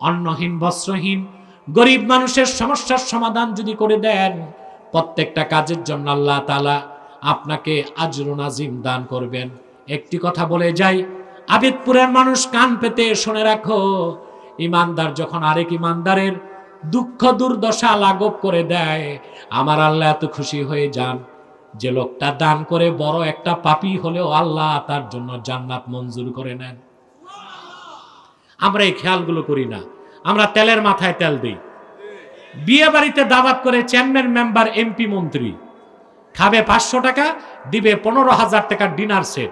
অন্নহীন, বস্ত্রহীন, গরিব মানুষের সমস্যার সমাধান যদি করে দেন, প্রত্যেকটা কাজের জন্য আল্লাহ তালা আপনাকে আজরুন আজিম দান করবেন। একটি কথা বলে যাই, আবিদপুরের মানুষ কান পেতে শুনে রাখো, ইমানদার যখন আরেক ইমানদারের দুঃখ, দুর্দশা লাঘব করে দেয়, আমার আল্লাহ এত খুশি হয়ে যান। যে লোকটা দান করে বড় একটা পাপি হলেও আল্লাহ তার জন্য জান্নাত মঞ্জুর করে নেন। আমরা এই খেয়ালগুলো করি না। আমরা তেলের মাথায় তেল দিই। বিয়ে বাড়িতে দাওয়াত করে চেয়ারম্যান, মেম্বার এমপি মন্ত্রী। খাবে পাঁচশো টাকা, দিবে পনেরো হাজার টাকার ডিনার সেট।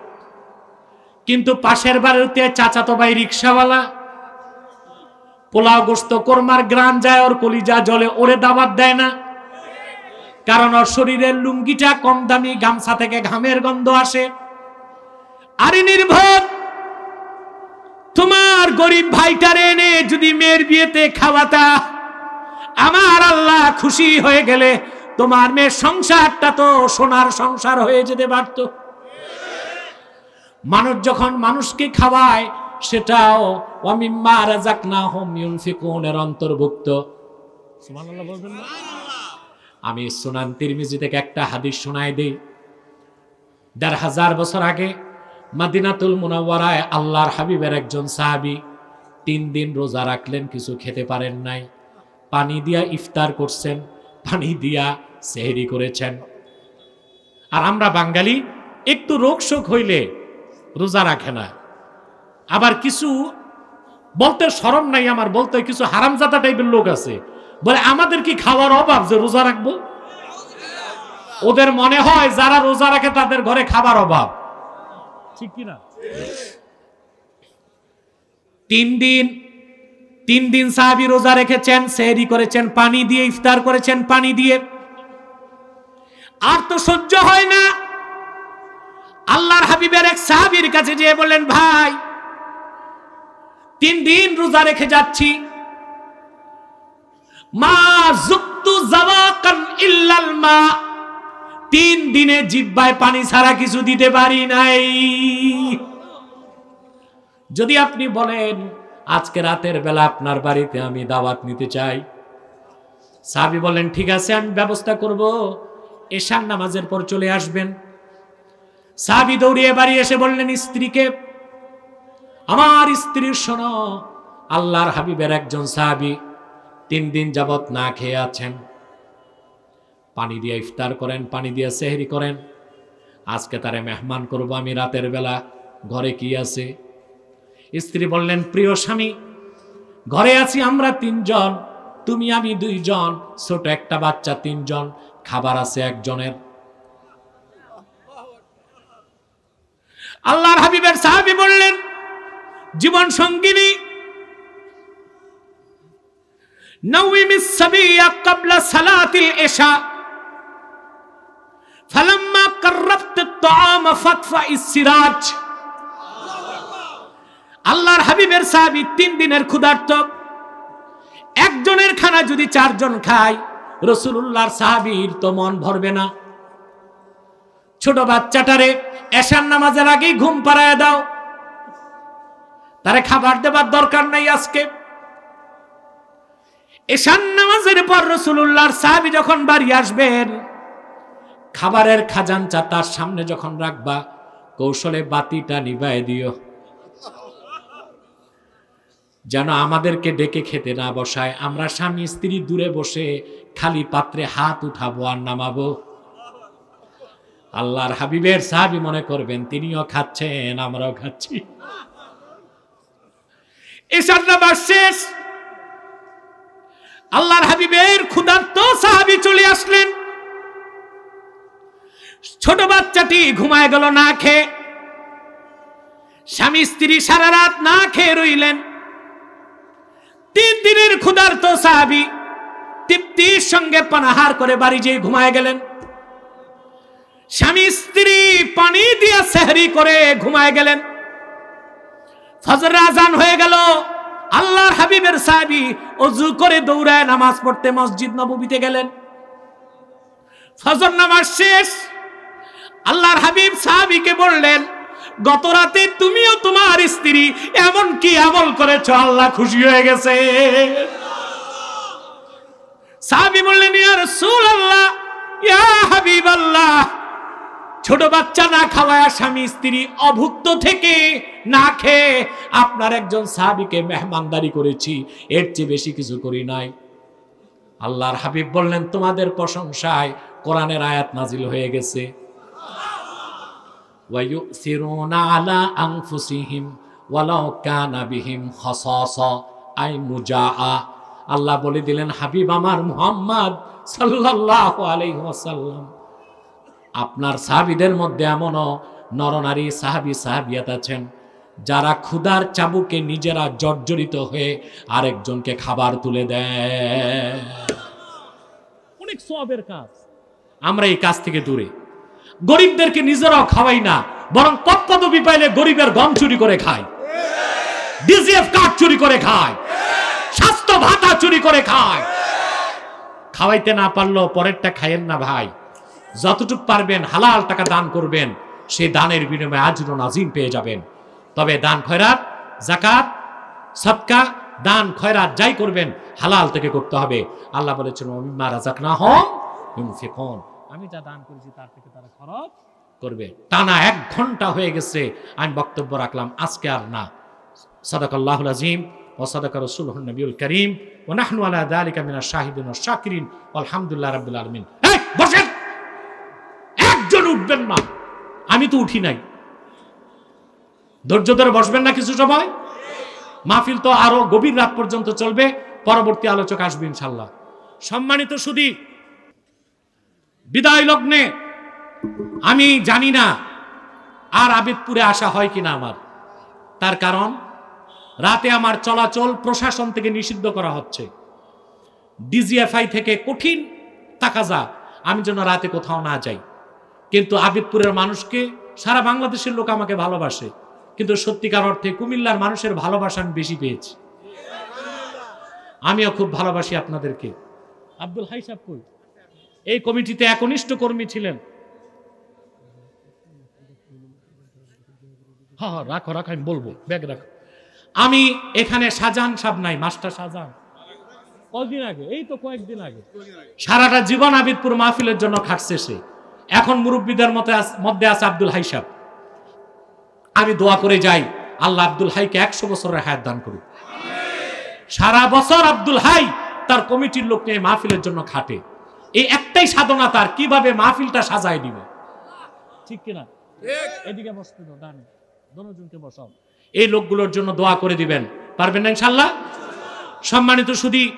কিন্তু পাশের বাড়িতে চাচাতো ভাই রিক্সাওয়ালা, পোলাও গোস্ত কোরমার গ্রাম যায়, ওর কলিজা জলে ওরে দাওয়াত দেয় না। কারণ ওর শরীরের লুঙ্গিটা কম দামি, গামছা থেকে ঘামের গন্ধ আসে। আরে নির্ভর! গরিব ভাইটারে এনে যদি মেয়ের বিয়েতে খাওয়াতা আমার আল্লাহ খুশি হয়ে গেলে তোমার মেয়ের সংসারটা তো সোনার সংসার হয়ে যেতে পারত। মানুষ যখন মানুষকে খাওয়ায় সেটাও অমিম্মা রাজাক না হোম ইউনফিকুনের অন্তর্ভুক্ত? আমি সুনান তিরমিজি থেকে একটা হাদিস শোনাই দিই। দেড় হাজার বছর আগে মাদিনাতুল মুনাওয়ারায় আল্লাহর হাবিবের একজন সাহাবী তিন দিন রোজা রাখলেন, কিছু খেতে পারেন নাই। পানি দিয়া ইফতার করছেন, পানি দিয়া সেহরি করেছেন। আর আমরা বাঙালি, একটু রোগ শোক হইলে রোজা রাখে না। আবার কিছু বলতে সরম নাই আমার, বলতে কিছু হারামজাদা টাইপের লোক আছে। বলে, আমাদের কি খাওয়ার অভাব যে রোজা রাখব? ওদের মনে হয়, যারা রোজা রাখে তাদের ঘরে খাবার অভাব। ঠিক কিনা? তিন দিন তিন দিন সাহাবি রোজা রেখেছেন, সেহরি করেছেন, পানি দিয়ে, ইফতার করেছেন, পানি দিয়ে। আর তো সহ্য হয় না। আল্লাহর হাবিবের এক সাহাবির কাছে যেয়ে বললেন, ভাই, তিন দিন রোজা রেখে যাচ্ছি। মা জাওয়াকান ইল্লাল মা। তিন দিনে জিব্বায় পানি ছাড়া কিছু দিতে পারি নাই। যদি আপনি বলেন, আজকে রাতের বেলা আপনার বাড়িতে আমি দাওয়াত নিতে চাই। সাহাবি বলেন, ঠিক আছে, আমি ব্যবস্থা করব। এশার নামাজের পর চলে আসবেন। সাহাবি দৌড়িয়ে বাড়ি এসে বললেন, স্ত্রীকে, আমার স্ত্রীর শোনো, আল্লাহর হাবিবের একজন সাহাবি তিন দিন যাবৎ না খেয়ে আছেন। পানি দিয়ে ইফতার করেন, পানি দিয়ে সেহরি করেন। আজকে তারে মেহমান করব আমি রাতের বেলা। ঘরে কি আছে? স্ত্রী বললেন প্রিয় স্বামী ঘরে আছি আমরা তিনজন তুমি আমি দুইজন ছোট একটা বাচ্চা তিনজন খাবার আছে একজনের আল্লাহর হাবিবের সাহাবি বললেন জীবন সঙ্গিনী نوم الصبي قبل صلاة العشاء فلما قربت الطعام فاطفأ السراج আল্লাহর হাবিবের সাহাবি তিন দিনের ক্ষুধার্ত। একজনের খানা যদি চারজন খায় রসুল্লাহর সাহাবির তো মন ভরবে না। ছোট বাচ্চাটারে এশার নামাজের আগেই ঘুম পাড়ায় দাও। তারে খাবার দেবার দরকার নাই আজকে। এশান নামাজের পর রসুল্লাহর সাহাবি যখন বাড়ি আসবেন, খাবারের খাজানচা তার সামনে যখন রাখবা, কৌশলে বাতিটা নিভায় দিও। যেন আমাদেরকে ডেকে খেতে না বসায়। আমরা স্বামী স্ত্রী দূরে বসে খালি পাত্রে হাত উঠাবো আর নামাবো। আল্লাহর হাবিবের সাহাবি মনে করবেন, তিনিও খাচ্ছেন, আমরাও খাচ্ছি। শেষ। আল্লাহর হাবিবের ক্ষুধার্ত সাহাবি চলে আসলেন। ছোট বাচ্চাটি ঘুমায় গেল না খেয়ে। স্বামী স্ত্রী সারা রাত না খেয়ে রইলেন। তিন দিনের ক্ষুধার্ত সাহাবি তৃপ্তির সঙ্গে পানাহার করে বাড়ি যেয়ে ঘুমায় গেলেন। স্বামী স্ত্রী পানি দিয়ে সেহরি করে ঘুমায় গেলেন। ফজর হয়ে গেল। আল্লাহর হাবিবের সাহাবি অজু করে দৌড়ায় নামাজ পড়তে মসজিদ নববীতে গেলেন। ফজর নামাজ শেষ। আল্লাহর হাবিব সাহাবিকে বললেন গত রাতে তুমিও তোমার স্ত্রী এমন কি আমল করেছ, আল্লাহ খুশি হয়ে গেছে। সাহাবী বললেন, ইয়া রাসূলুল্লাহ, ইয়া হাবিবাল্লাহ, ছোট বাচ্চা না খাওয়ায় স্বামী স্ত্রী অভুক্ত থেকে না খেয়ে আপনার একজন সাহাবিকে মেহমানদারি করেছি, এর চেয়ে বেশি কিছু করি নাই। আল্লাহর হাবিব বললেন, তোমাদের প্রশংসায় কোরআনের আয়াত নাজিল হয়ে গেছে। ওয়ায়ুসিরুনা আলা আনফুসিহিম ওয়ালাউ কানা বিহিম খাসাসা আই মুজাআ আল্লাহ বলে দিলেন হাবিব আমার মুহাম্মদ সাল্লাল্লাহু আলাইহি ওয়াসাল্লাম আপনার সাহাবীদের মধ্যে এমনও নরনারী সাহাবী সাহাবিয়াত আছেন যারা ক্ষুধার চাবুকে নিজেরা জর্জরিত হয়ে আরেকজনকে খাবার তুলে দেয়। অনেক সবের কাজ। আমরা এই কাজ থেকে দূরে। গরিবদেরকে নিজেরাও খাওয়াই না, বরং পদপদবি পাইলে গরিবের গম চুরি করে খায়। ডিজিএফ কার্ড চুরি করে খায়। স্বাস্থ্য ভাতা চুরি করে খায়। খাওয়াইতে না পারলেও পরেরটা খাইয়েন না ভাই। যতটুক পারবেন হালাল টাকা দান করবেন সেই দানের বিনিময়ে আজর নাজিম পেয়ে যাবেন। তবে দান খয়রাত জাকাত সৎকা দান খয়রাত যাই করবেন, হালাল থেকে করতে হবে। আল্লাহ বলেছেন অমিম্মা রাজাক না হন ইউনফিকুন। আমি যা দান করেছি তার থেকে তারা খরচ করবে। টানা এক ঘণ্টা হয়ে গেছে, আমি বক্তব্য রাখলাম, আজকে আর না। সাদাকাল্লাহুল আজিম ও সাদাকা রসুল নবীল করিম ও নাহনু আলা দালিকা মিনা শাহিদিন ও শাকিরিন আলহামদুলিল্লাহ রাব্বিল আলামিন। বসেন! একজন উঠবেন না। আমি তো উঠি নাই। ধৈর্য ধরে বসবেন না কিছু সময় মাহফিল তো আরও গভীর রাত পর্যন্ত চলবে, পরবর্তী আলোচক আসবে ইনশাল্লাহ সম্মানিত সুদী বিদায় লগ্নে। আমি জানি না আর আবেদপুরে আসা হয় কিনা আমার। তার কারণ, রাতে আমার চলাচল প্রশাসন থেকে নিষিদ্ধ করা হচ্ছে। ডিজিএফআই থেকে কঠিন তাকাজা, আমি যেন রাতে কোথাও না যাই। কিন্তু আবিদপুরের মানুষকে সারা বাংলাদেশের লোক আমাকে ভালোবাসে। কিন্তু সত্যিকার অর্থে কুমিল্লার মানুষের ভালোবাসা আমি বেশি পেয়েছি। আমিও খুব ভালোবাসি আপনাদেরকে। আব্দুল হাই সাহেব এই কমিটিতে একনিষ্ঠ কর্মী ছিলেন। রাখো রাখো, আমি বলব, ব্যাগ রাখো। আমি এখানে শাহজাহান সাহেব নাই, মাস্টার শাহজাহান কদিন আগে? এই তো কয়েকদিন আগে। সারাটা জীবন আবিদপুর মাহফিলের জন্য খাটছে সে। এখন মুরব্বীদের মতে মধ্যে আছে আব্দুল হাই সাহেব। আমি দোয়া করে যাই, আল্লাহ আব্দুল হাইকে একশো বছরের হায়াত দান করুক। সারা বছর আব্দুল হাই তার কমিটির লোক নিয়ে মাহফিলের জন্য খাটে। এই একটাই সাধনা তার কীভাবে মাহফিলটা সাজায় দিবে ঠিক কিনা? এদিকে বসতে দাও ডানে দনোজনকে বসাও। এই লোকগুলোর জন্য দোয়া করে দিবেন। পারবেন না ইনশাল্লাহ? সম্মানিত সুদী